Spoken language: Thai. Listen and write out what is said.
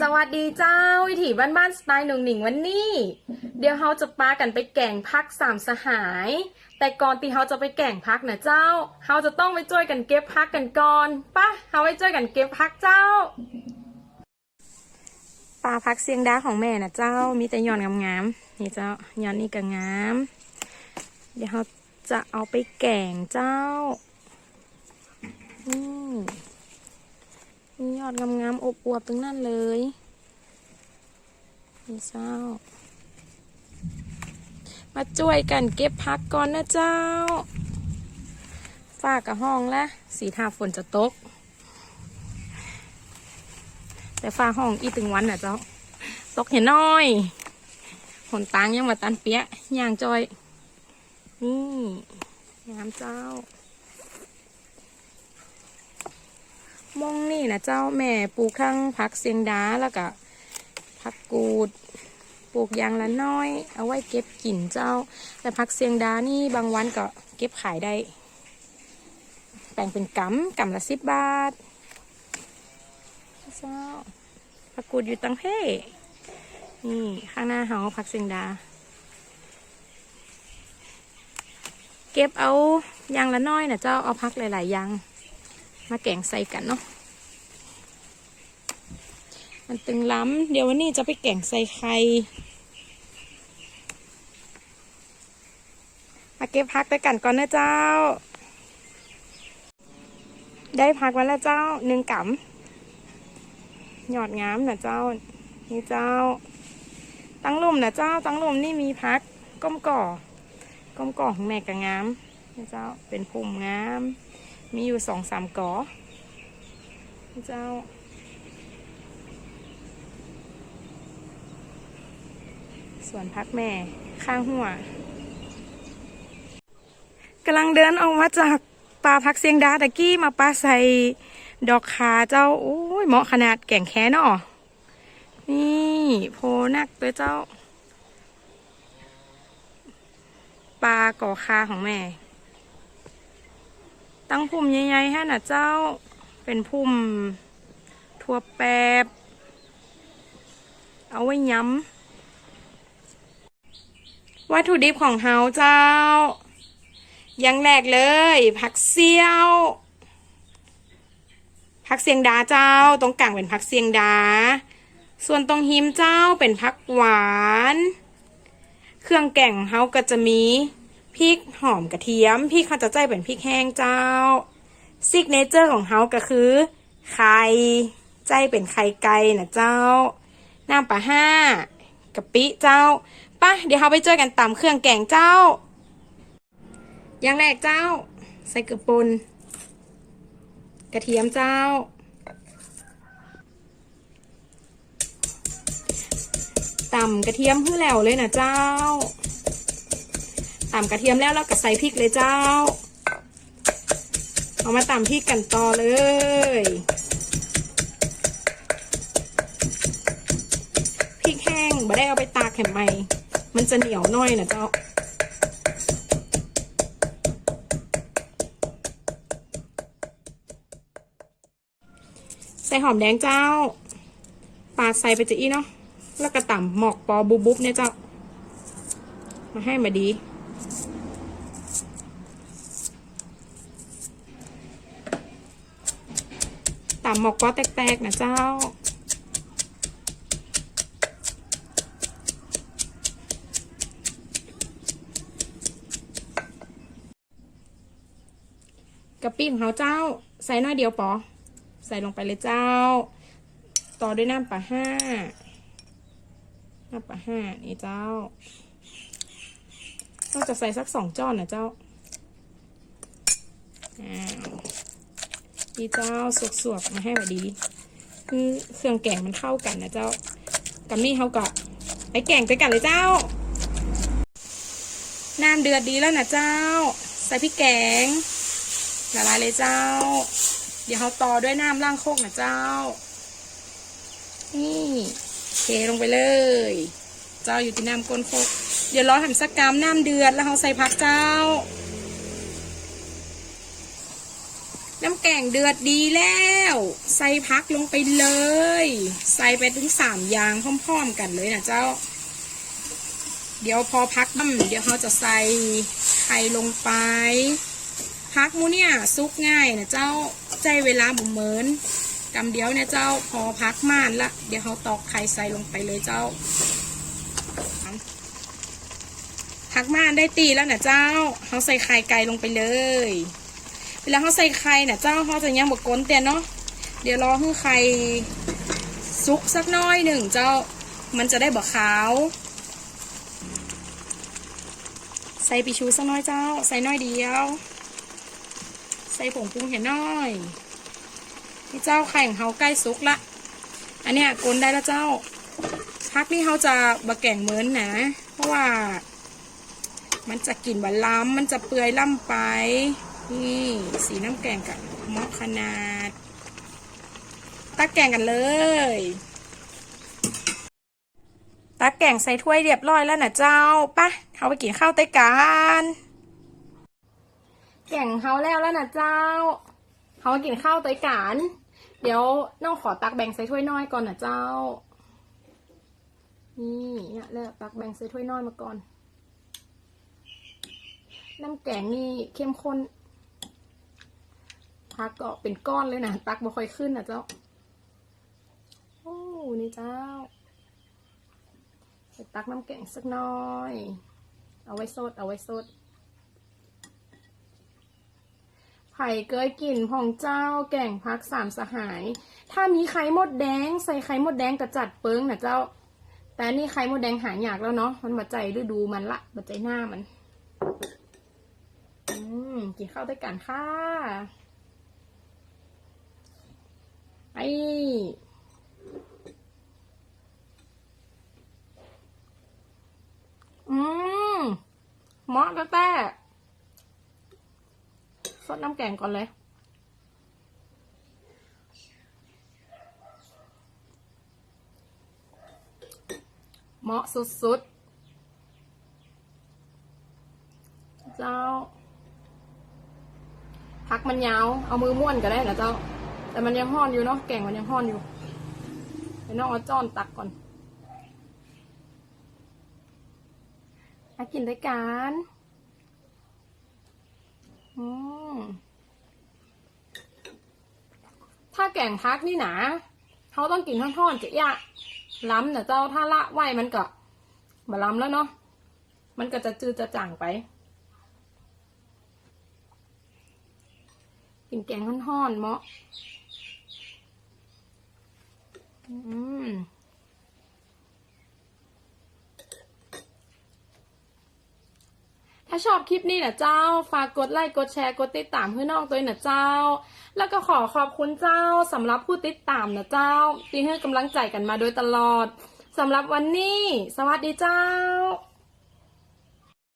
สวัสดีเจ้า วิถีบ้านบ้านๆสไตล์หนุ่งหนิงวันนี้ เดี๋ยวเราจะปากันไปแก่งพักสามสหาย แต่ก่อนที่เราจะไปแก่งพักนะเจ้าเราจะต้องไปช่วยกันเก็บพักกันก่อนปะเราไปช่วยกันเก็บพักเจ้าปลาพักเสียงดาของแม่นะเจ้า มีแต่ยอนงามๆนี่เจ้ายอนนี่ก็งาม เดี๋ยวเราจะเอาไปแก่งเจ้านี่มี ยอดงามๆอบอวบๆตรงนั้นเลยนี่เจ้า มาช่วยกันเก็บพักก่อนนะเจ้าฝากกับห้องละสีทาฝนจะตก แต่ฝ้าห้องอีตึงวันน่ะเจ้า ตกเห็นน้อยหนตางยังมาตันเปียย่างจอย นี่งามเจ้า มองนี่นะเจ้าแม่ปลูกข้างพักเสียงดาแล้วก็พักกูด ปลูกยางละน้อย เอาไว้เก็บกินเจ้า แต่พักเสียงดานี่บางวันก็เก็บขายได้แบ่งเป็นกำกำละสิบบาทเจ้าพักกูดอยู่ตังเพ่นี่ข้างหน้าเฮาพักเสียงดา เก็บเอายางละน้อยนะเจ้าเอาพักหลายๆยาง มาแกงใส่กันเนาะมันตึงล้ำเดี๋ยววันนี้จะไปแกงใส่ไข่มาเก็บพักด้วยกันก่อนนะเจ้า ได้พักมาแล้วเจ้าหนึ่งกำหยอดงามนะเจ้า นี่เจ้า ตั้งลุ่มนะเจ้า ตั้งลุ่มนี่มีพักก้มก่อก้มก่อของแม่กะงามนี่เจ้าเป็นภูมิงาม มีอยู่สองสามกอเจ้าส่วนพักแม่ ข้างหัวกำลังเดินออกมาจากป่าพักเสียงดาตะกี้มาปลาใส่ดอกคาเจ้าโอ้ยเหมาะขนาดแก่งแค่นอนี่โพนักเลยเจ้าปลาก่อคาของแม่ ตั้งพุ่มใหญ่ๆฮะน่ะเจ้า เป็นพุ่มทั่วแปบ เอาไว้ย้ำวัตถุดิบของเฮาเจ้า ยังแรกเลย ผักเซี่ยว ผักเสียงดาเจ้า ตรงกลางเป็นผักเสียงดา ส่วนตรงหิมเจ้าเป็นผักหวาน เครื่องแกงเฮาก็จะมี พริกหอมกระเทียมพริกเขาจะใจเป็นพริกแห้งเจ้าซิกเนเจอร์ของเฮาก็คือ ไข่ใจเป็นไข่ไก่นะเจ้า น้ำปลาห้ากะปิเจ้าป่ะเดี๋ยวเราไปเจอกันตำเครื่องแกงเจ้า อย่างแรกเจ้า ใส่เกลือป่นกระเทียมเจ้า ตำกระเทียมให้นแล้วเลยนะเจ้า ตำกระเทียมแล้วแล้วก็ใส่พริกเลยเจ้า เอามาตำพริกกันต่อเลย พริกแห้งบ่ได้เอาไปตากแข็มไหมมันจะเหนียวน่อยนะเจ้าใส่หอมแดงเจ้า ปาดใส่ไปจะอีเนาะ แล้วก็ต่ำหมอกปอบุบบุบเนี่ยเจ้า มาให้มาดี ต่ำหมอกปอแตกๆนะเจ้า กะปิของเขาเจ้า ใส่หน้อยเดียวปอ ใส่ลงไปเลยเจ้า ต่อด้วยน้ำปลาห้าน้ำปลาห้านี่เจ้าต้องจะใส่สักสองจ้อนนะเจ้าอ้าว นี่เจ้าสวกๆมาให้พอดี คือเครื่องแกงมันเข้ากันนะเจ้ากับนี่เขาก็ไปแกงไปกันเลยเจ้า น้ำเดือดดีแล้วนะเจ้า ใส่พริกแกงละลายเลยเจ้า เดี๋ยวเขาต่อด้วยน้ำล่างโคกนะเจ้า นี่เทลงไปเลย เจ้าอยู่ที่น้ำก้นโคก เดี๋ยวรอทำสักกรัมน้ำเดือดแล้วเขาใส่ผักเจ้า น้ำแกงเดือดดีแล้ว ใส่พักลงไปเลย ใส่ไปถึงสามอย่างพร้อมๆกันเลยนะเจ้า เดี๋ยวพอพักน้ำเดี๋ยวเขาจะใส่ไข่ลงไป พักมูเนี่ยซุกง่ายนะเจ้าใจเวลาบุเหมินกำเดียวเนี่ยเจ้าพอพักม่านละ เดี๋ยวเขาตอกไข่ใส่ลงไปเลยเจ้าพักม่านได้ตีแล้วนะเจ้าเขาใส่ไข่ไก่ลงไปเลย เวลาเขาใส่ไข่เนะเจ้าเขาจะยังบกก้นเตียนเนาะเดี๋ยวรอให้ไข่ซุกสักน้อยหนึ่งเจ้ามันจะได้บกขาว ใส่ปีชูสักน้อยเจ้า ใส่น้อยเดียว ใส่ผงปรุงเห็นน้อยนี่เจ้าไข่ของเขาใกล้สุกละ อันเนี้ยกลนได้แล้วเจ้า พักนี่เขาจะบะแก่งเหมือนนะ เพราะว่า มันจะกลิ่นหวานล้ำมันจะเปื่อยล่ำไป นี่สีน้ำแกงกับมาะขนาด ตักแกงกันเลย ตักแกงใส่ถ้วยเรียบร้อยแล้วนะเจ้าปะเขาไปกินข้าวเต้กันแกงเขาแล้วแล้วนะเจ้าเขามากินข้าวเต้กันเดี๋ยวน้องขอตักแบ่งใส่ถ้วยน้อยก่อนนะเจ้า นี่เนี่ยแล้วตักแบ่งใส่ถ้วยน้อยมาก่อน น้ำแกงนี่เข้มข้น พักก็เป็นก้อนเลยนะตักบ่ค่อยขึ้นนะเจ้า โอ้นี่เจ้าใส่ตักน้ำแกงสักน้อย เอาไว้สดเอาไว้สดไผ่เกยกลิ่นผ่องเจ้า แกงพักสามสหาย ถ้ามีไข่มดแดง ใส่ไข่มดแดงกระจัดเปิ้งนะเจ้า แต่นี่ไข่มดแดงหายากแล้วเนาะมันมาใจฤดูมันละมาใจหน้ามัน อืมกินข้าวด้วยกันค่ะ ออืมเหมาะแต่แต่สดน้ำแกงก่อนเลย เหมาะสุดๆ เจ้า พักมันยาว เอามือม้วนก็ได้นะเจ้า แต่มันยังห้อนอยู่เนาะแก่งมันยังห้อนอยู่เดี๋ยวน้องเอาจ้อนตักก่อนมากินด้วยกันอืมถ้าแก่งพักนี่หนาเขาต้องกินท่อนๆจะยะล้ำนะเจ้าถ้าละไหวมันก็มาล้ำแล้วเนาะมันก็จะจืดจะจางไปกินแกงห่อนๆเหมาะ อืมถ้าชอบคลิปนี้นะเจ้า ฝากกดไลค์ กดแชร์ กดติดตามเพื่อนน้องตัวนะเจ้า แล้วก็ขอขอบคุณเจ้าสำหรับผู้ติดตามนะเจ้า ที่ให้กำลังใจกันมาโดยตลอดสำหรับวันนี้ สวัสดีเจ้า